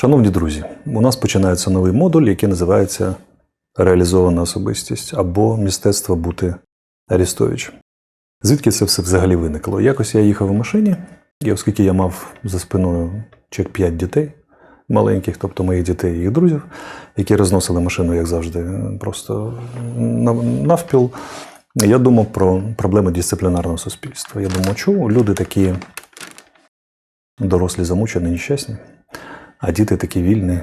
Шановні друзі, у нас починається новий модуль, який називається Реалізована особистість або мистецтво бути Арістовичем. Звідки це все взагалі виникло? Якось я їхав у машині, і оскільки я мав за спиною чек 5 дітей маленьких, тобто моїх дітей і їх друзів, які розносили машину, як завжди, просто навпіл, я думав про проблеми дисциплінарного суспільства. Я думав, чому люди такі дорослі, замучені, нещасні, а діти такі вільні,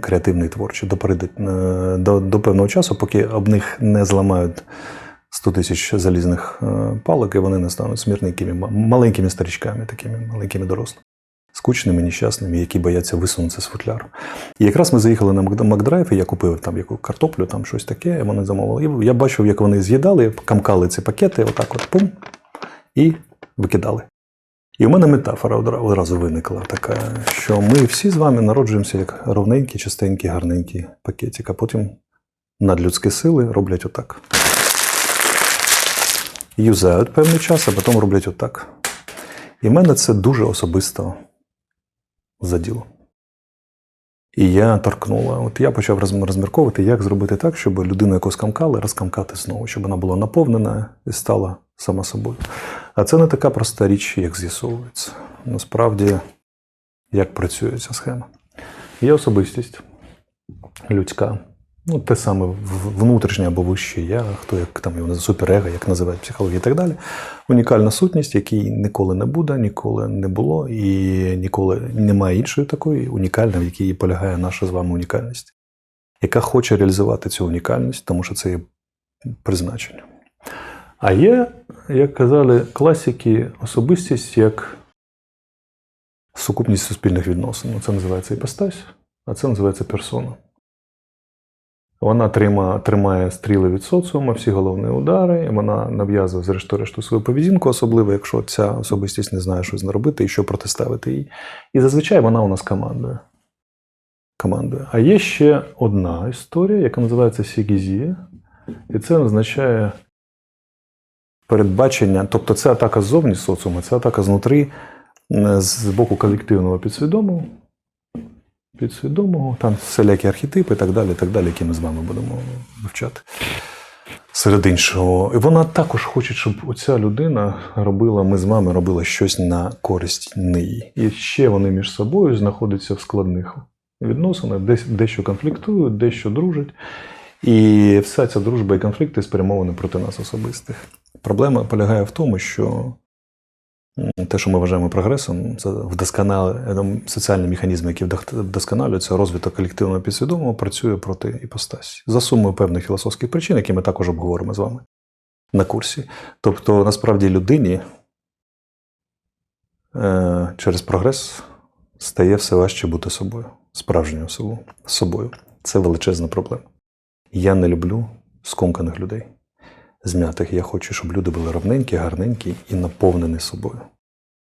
креативні творчі. До, е, до, до певного часу, поки об них не зламають 100 тисяч залізних е, палок, і вони не стануть смірникими, маленькими старичками, такими маленькими дорослими. Скучними, нещасними, які бояться висунутися з футляру. І якраз ми заїхали на Макдрайв, і я купив там яку картоплю, там щось таке, і вони замовили. І я бачив, як вони з'їдали, камкали ці пакети, отак от пум, і викидали. І у мене метафора одразу виникла така, що ми всі з вами народжуємося як ровненькі, чистенькі, гарненькі пакетик, а потім надлюдські сили роблять отак. Юзають певний час, а потім роблять отак. І мене це дуже особисто заділо. І я торкнула. От я почав розмірковувати, як зробити так, щоб людину, яку скамкали, розкамкати знову, щоб вона була наповнена і стала сама собою. А це не така проста річ, як з'ясовується. Насправді, як працює ця схема. Є особистість людська. Ну, те саме внутрішнє або вище я, хто як там його суперего, як називають психологія і так далі. Унікальна сутність, якій ніколи не буде, ніколи не було, і ніколи немає іншої такої унікальної, в якій полягає наша з вами унікальність, яка хоче реалізувати цю унікальність, тому що це є призначення. А є, як казали класики, особистість як сукупність суспільних відносин. Це називається іпостась, а це називається персона. Вона трима, тримає стріли від соціуму, всі головні удари, і вона нав'язує, зрештою, свою поведінку, особливо, якщо ця особистість не знає, що з і що протиставити їй. І зазвичай вона у нас командує. командує. А є ще одна історія, яка називається Сігізія, і це означає передбачення, тобто це атака ззовні соціуму, це атака знутрі, е, з боку колективного підсвідомого, підсвідомого, там всілякі архетипи і так далі, так далі, які ми з вами будемо вивчати. Серед іншого, і вона також хоче, щоб оця людина робила, ми з вами робила щось на користь неї. І ще вони між собою знаходяться в складних відносинах, десь дещо конфліктують, дещо дружать. І вся ця дружба і конфлікти спрямовані проти нас особистих. Проблема полягає в тому, що те, що ми вважаємо прогресом, це вдосконал... соціальні механізми, які вдосконалюються, розвиток колективного підсвідомого працює проти іпостасі. За сумою певних філософських причин, які ми також обговоримо з вами на курсі. Тобто, насправді, людині е, через прогрес стає все важче бути собою, справжньою собою. Це величезна проблема. Я не люблю скомканих людей, змятих. Я хочу, щоб люди були ровненькі, гарненькі і наповнені собою.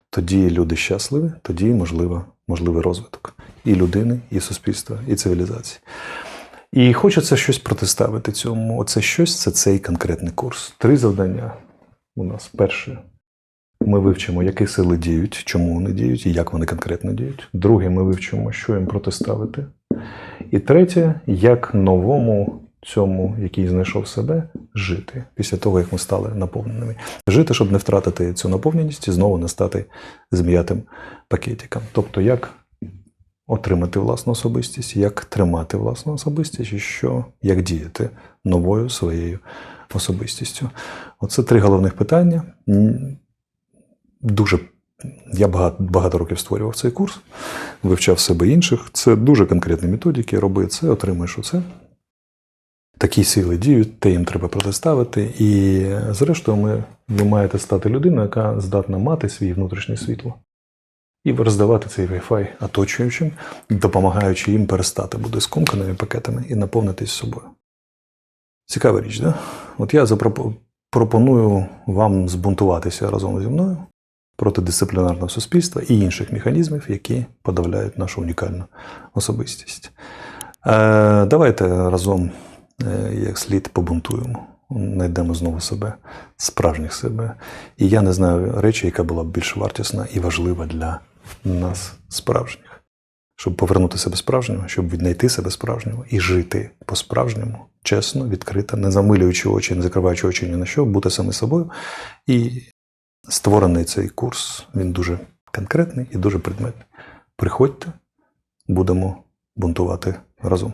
Тоді люди щасливі, тоді можливо, можливий розвиток і людини, і суспільства, і цивілізації. І хочеться щось протиставити цьому. Оце щось це цей конкретний курс. Три завдання у нас. Перше, ми вивчимо, які сили діють, чому вони діють і як вони конкретно діють. Друге, ми вивчимо, що їм протиставити. І третє, як новому цьому, який знайшов себе, жити після того, як ми стали наповненими. Жити, щоб не втратити цю наповненість і знову не стати зміятим пакетиком. Тобто, як отримати власну особистість, як тримати власну особистість, і що, як діяти новою своєю особистістю. Оце три головних питання. Дуже я багато, багато років створював цей курс, вивчав себе інших. Це дуже конкретні методики. Роби це, отримаєш оце. Такі сили діють, те їм треба протиставити. І, зрештою, ми, ви маєте стати людиною, яка здатна мати свій внутрішнє світло і роздавати цей Wi-Fi оточуючим, допомагаючи їм перестати бути скомканими пакетами і наповнитись собою. Цікава річ, да? От я пропоную вам збунтуватися разом зі мною проти дисциплінарного суспільства і інших механізмів, які подавляють нашу унікальну особистість. Е, давайте разом як слід побунтуємо, знайдемо знову себе, справжніх себе. І я не знаю речі, яка була б більш вартісна і важлива для нас, справжніх. щоб повернути себе справжнього, щоб віднайти себе справжнього і жити по-справжньому, чесно, відкрито, не замилюючи очі, не закриваючи очі ні на що, бути саме собою. І створений цей курс, він дуже конкретний і дуже предметний. Приходьте, будемо бунтувати разом.